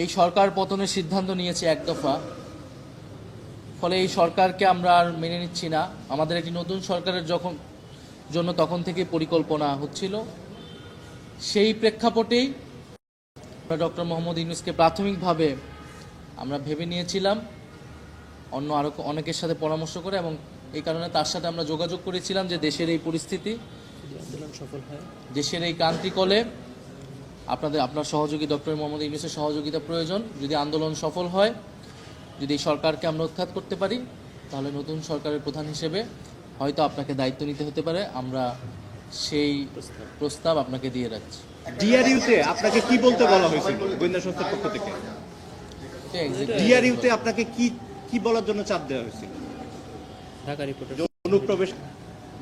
এই সরকার পতনের সিদ্ধান্ত নিয়েছে এক দফা। ফলে এই সরকারকে আমরা আর মেনে নিচ্ছি না। আমাদের একটি নতুন সরকারের যখন জন্য তখন থেকে পরিকল্পনা হচ্ছিল। সেই প্রেক্ষাপটেই আমরা ডক্টর মোহাম্মদ ইউনুসকে প্রাথমিকভাবে আমরা ভেবে নিয়েছিলাম। অন্য আরও অনেকের সাথে পরামর্শ করে এবং এই কারণে তার সাথে আমরা যোগাযোগ করেছিলাম যে দেশের এই পরিস্থিতি হয়। দেশের এই ক্রান্তিকলে আপনাদের আপনার সহযোগী ডক্টর মোহাম্মদ ইউনুসের সহযোগিতা প্রয়োজন। যদি আন্দোলন সফল হয় যদি সরকারকে আমরা উৎখাত করতে পারি তাহলে নতুন সরকারের প্রধান হিসেবে হয়তো আপনাকে দায়িত্ব নিতে হতে পারে। আমরা সেই প্রস্তাব আপনাকে দিয়ে রাখছি। ডিআরইউতে আপনাকে কি বলতে বলা হয়েছিল গোয়েন্দা সংস্থার পক্ষ থেকে? ডিআরইউতে আপনাকে কি কি বলার জন্য চাপ দেওয়া হয়েছিল? ঢাকা রিপোর্টার অনুপ্রবেশ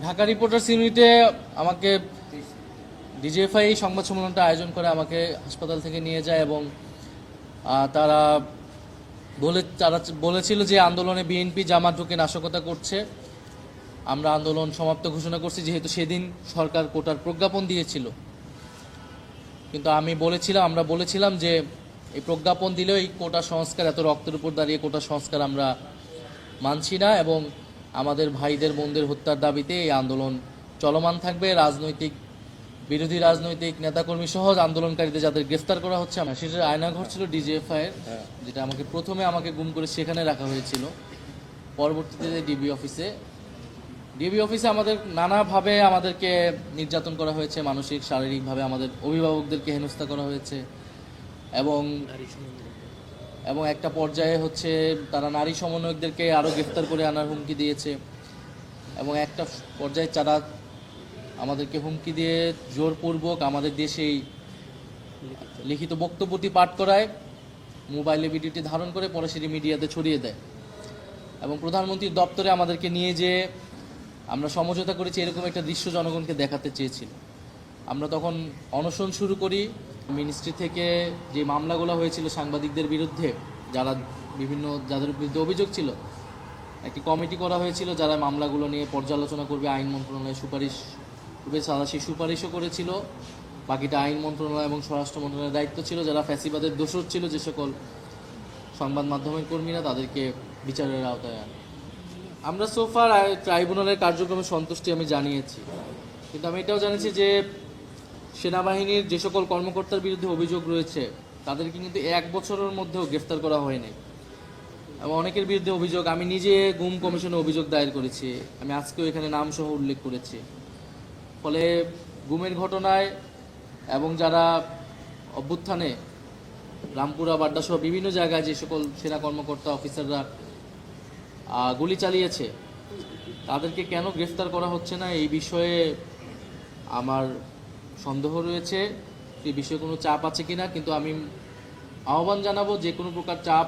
ঢাকা রিপোর্টার্স ইউনিটে আমাকে ডিজিএফআই এই সংবাদ সম্মেলনটা আয়োজন করে আমাকে হাসপাতাল থেকে নিয়ে যায় এবং তারা বলে, তারা বলেছিল যে আন্দোলনে বিএনপি জামাত ঢুকে নাশকতা করছে। আমরা আন্দোলন সমাপ্ত ঘোষণা করছি, যেহেতু সেদিন সরকার কোটার প্রজ্ঞাপন দিয়েছিল। কিন্তু আমি বলেছিলাম আমরা বলেছিলাম যে এই প্রজ্ঞাপন দিলেও এই কোটা সংস্কার, এত রক্তের উপর দাঁড়িয়ে কোটা সংস্কার আমরা মানছি না এবং আমাদের ভাইদের, বোনদের হত্যার দাবিতে এই আন্দোলন চলমান থাকবে। রাজনৈতিক বিরোধী রাজনৈতিক নেতাকর্মী সহ আন্দোলনকারীদের যাদের গ্রেফতার করা হচ্ছে আমার সেটার আয়নাঘর ছিল ডিজিএফআই এর যেটা আমাকে প্রথমে আমাকে গুম করে সেখানে রাখা হয়েছিল। পরবর্তীতে ডিবি অফিসে ডিবি অফিসে আমাদের নানাভাবে আমাদেরকে নির্যাতন করা হয়েছে মানসিক শারীরিকভাবে আমাদের অভিভাবকদেরকে হেনস্থা করা হয়েছে এবং এবং একটা পর্যায়ে হচ্ছে তারা নারী সমন্বয়কদেরকে আরও গ্রেফতার করে আনার হুমকি দিয়েছে এবং একটা পর্যায়ে তারা আমাদেরকে হুমকি দিয়ে জোরপূর্বক আমাদের দেশেই লিখিত বক্তব্যটি পাঠ করায়, মোবাইলে ভিডিওটি ধারণ করে পরে সেটি মিডিয়াতে ছড়িয়ে দেয় এবং প্রধানমন্ত্রীর দপ্তরে আমাদেরকে নিয়ে যে আমরা সমঝোতা করেছি, এরকম একটা দৃশ্য জনগণকে দেখাতে চেয়েছিল। আমরা তখন অনশন শুরু করি, মিনিস্ট্রি থেকে যে মামলাগুলো হয়েছিল সাংবাদিকদের বিরুদ্ধে, যারা বিভিন্ন, যাদের বিরুদ্ধে অভিযোগ ছিল, একটি কমিটি করা হয়েছিল, যারা মামলাগুলো নিয়ে পর্যালোচনা করবে, আইন মন্ত্রণালয় সুপারিশ সাদা সেই সুপারিশও করেছিল। বাকিটা আইন মন্ত্রণালয় এবং স্বরাষ্ট্র মন্ত্রণালয়ের দায়িত্ব ছিল। যারা ফ্যাসিবাদের দোষর ছিল, যে সকল সংবাদ মাধ্যমের কর্মীরা, তাদেরকে বিচারের আওতায় আনে। আমরা সোফার ট্রাইব্যুনালের কার্যক্রমে সন্তুষ্টি আমি জানিয়েছি। কিন্তু আমি এটাও জানিয়েছি যে, সেনাবাহিনীর যে সকল কর্মকর্তার বিরুদ্ধে অভিযোগ রয়েছে, তাদেরকে কিন্তু এক বছরের মধ্যেও গ্রেফতার করা হয়নি। এবং অনেকের বিরুদ্ধে অভিযোগ, আমি নিজে গুম কমিশনে অভিযোগ দায়ের করেছি। আমি আজকেও এখানে নামসহ উল্লেখ করেছি। ফলে গুমের ঘটনায় এবং যারা অভ্যুত্থানে রামপুরা বাড্ডা সহ বিভিন্ন জায়গায় যে সকল সেনা কর্মকর্তা, অফিসাররা গুলি চালিয়েছে, তাদেরকে কেন গ্রেফতার করা হচ্ছে না এই বিষয়ে আমার সন্দেহ রয়েছে। এই বিষয়ে কোনো চাপ আছে কিনা? কিন্তু আমি আহ্বান জানাব যে কোনো প্রকার চাপ